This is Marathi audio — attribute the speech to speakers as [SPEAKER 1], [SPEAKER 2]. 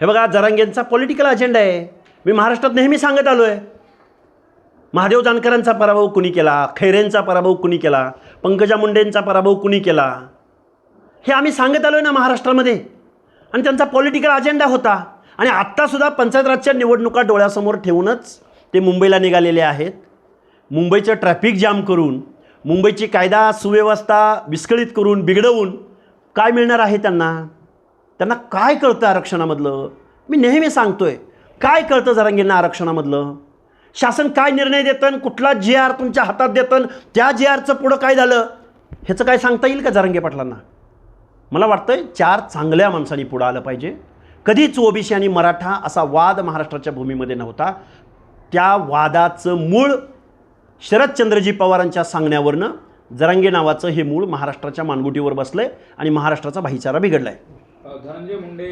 [SPEAKER 1] हे बघा जरांगेंचा पॉलिटिकल अजेंडा आहे. मी महाराष्ट्रात नेहमी सांगत आलो आहे महादेव जानकरांचा पराभव कुणी केला? खैरेंचा पराभव कुणी केला? पंकजा मुंडेंचा पराभव कुणी केला? हे आम्ही सांगत आलो आहे ना महाराष्ट्रामध्ये. आणि त्यांचा पॉलिटिकल अजेंडा होता. आणि आत्तासुद्धा पंचायत राजच्या निवडणुका डोळ्यासमोर ठेवूनच ते मुंबईला निघालेले आहेत. मुंबईचं ट्रॅफिक जाम करून मुंबईची कायदा सुव्यवस्था विस्कळीत करून बिघडवून काय मिळणार आहे त्यांना? त्यांना काय कळतं आरक्षणामधलं? मी नेहमी सांगतोय काय कळतं जरांगींना आरक्षणामधलं? शासन काय निर्णय देतं कुठला जे आर तुमच्या हातात देतं त्या जे आरचं पुढं काय झालं? ह्याचं काय सांगता येईल का जरांगे पाटलांना? मला वाटतंय चार चांगल्या माणसांनी पुढं आलं पाहिजे. कधीच ओबीसी आणि मराठा असा वाद महाराष्ट्राच्या भूमीमध्ये नव्हता. त्या वादाचं मूळ शरदचंद्रजी पवारांच्या सांगण्यावरनं जरांगे नावाचं हे मूळ महाराष्ट्राच्या मानगुटीवर बसलं आहे आणि महाराष्ट्राचा भाईचारा बिघडला आहे
[SPEAKER 2] धनंजय मुंडे